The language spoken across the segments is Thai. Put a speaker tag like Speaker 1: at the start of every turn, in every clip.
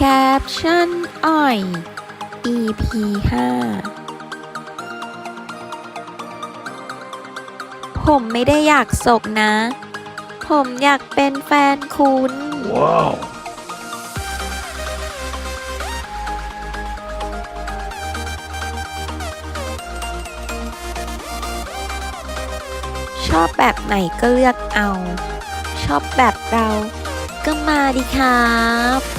Speaker 1: แคปชั่นอ่อย EP 5 ผมไม่ได้อยากสกนะ ผมอยากเป็นแฟนคุณ
Speaker 2: Wow.
Speaker 1: ชอบแบบไหนก็เลือกเอา ชอบแบบเราก็มาดิครับ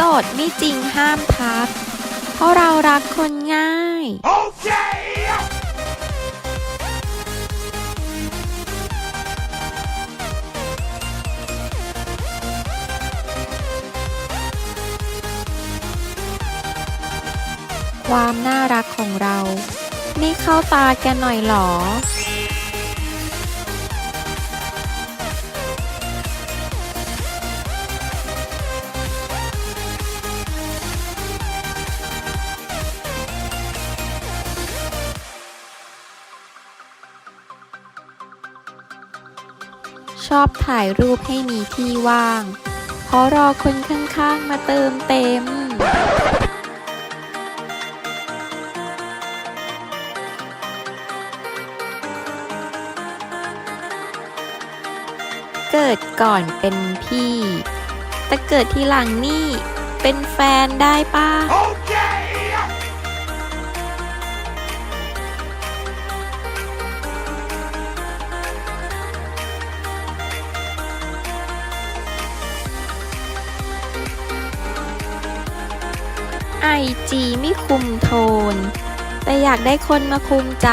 Speaker 1: สดไม่จริงห้ามทักเพราะเรารักคนง่าย
Speaker 2: Okay.
Speaker 1: ความน่ารักของเรา ไม่เข้าตาแกหน่อยหรอ ชอบถ่ายรูปให้มีที่ว่าง เพราะรอคนข้างๆมาเติมเต็ม เกิดก่อนเป็นพี่ แต่เกิดทีหลังนี่ เป็นแฟนได้ป้า ไอจีไม่คุมโทน แต่อยากได้คนมาคุมใจ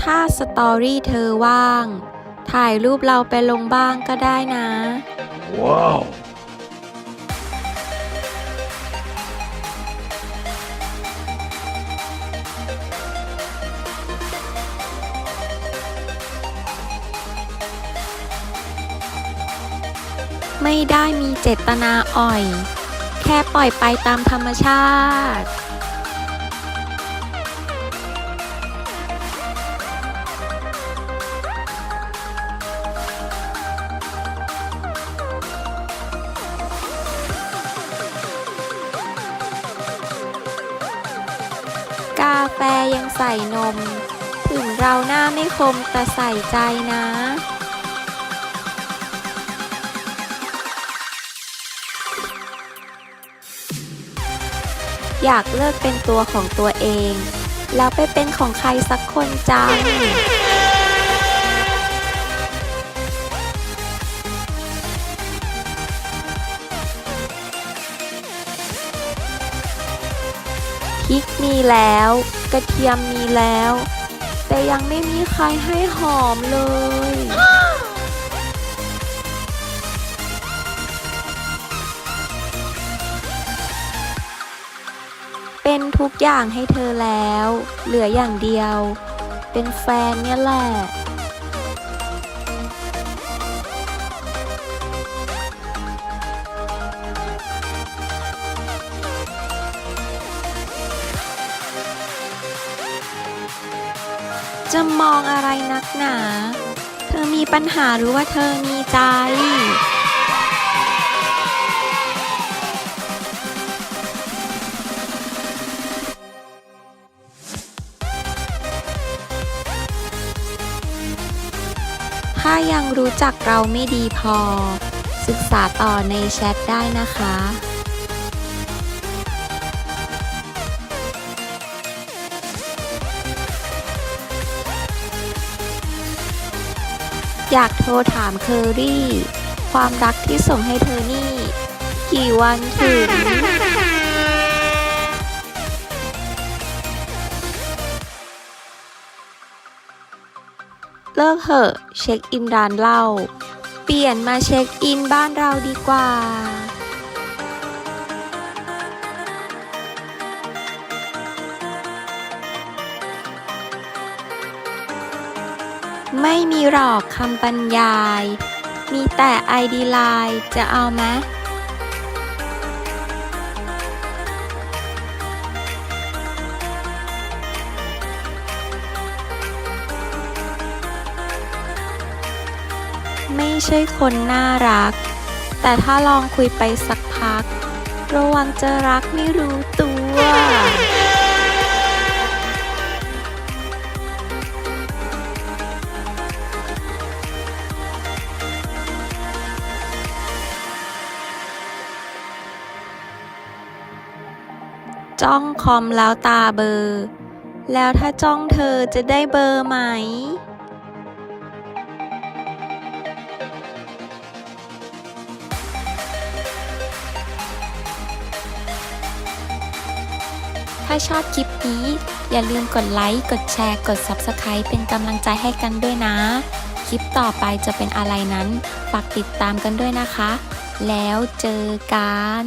Speaker 1: ถ้าสตอรี่เธอว่าง ถ่ายรูปเราไปลงบ้างก็ได้นะ
Speaker 2: Wow.
Speaker 1: ไม่ได้มีเจตนาอ่อย แค่ปล่อยไปตามธรรมชาติกาแฟยังใส่นม ถึงเราหน้าไม่คมแต่ใส่ใจนะ อยากเลิกเป็นตัวของตัวเอง แล้วไปเป็นของใครสักคนจังพริกมีแล้ว กระเทียมมีแล้ว แต่ยังไม่มีใครให้หอมเลย ทุกอย่างให้เธอแล้ว เหลืออย่างเดียว เป็นแฟนเนี่ยแหละจะมองอะไรนักหนา เธอมีปัญหาหรือว่าเธอมีใจ ถ้ายังรู้จักเราไม่ดีพอ ศึกษาต่อในแชทได้นะคะอยากโทรถามเคอรี่ ความรักที่ส่งให้เธอนี่ กี่วันถึง เลิกเหอะ เช็คอินร้านเราเปลี่ยนมาเช็คอินบ้านเราดีกว่า ไม่มีหรอกคำบรรยาย มีแต่ไอดีไลน์จะเอาไหม ใช่คนน่ารัก แต่ถ้าลองคุยไปสักพัก ระวังจะรักไม่รู้ตัว จ้องคอมแล้วตาเบอร์ แล้วถ้าจ้องเธอจะได้เบอร์ไหมาชอบคลิปนี้ อย่าลืมกดไลค์ กดแชร์ กด Subscribe เป็นกำลังใจให้กันด้วยนะ คลิปต่อไปจะเป็นอะไรนั้น ฝากติดตามกันด้วยนะคะ แล้วเจอกัน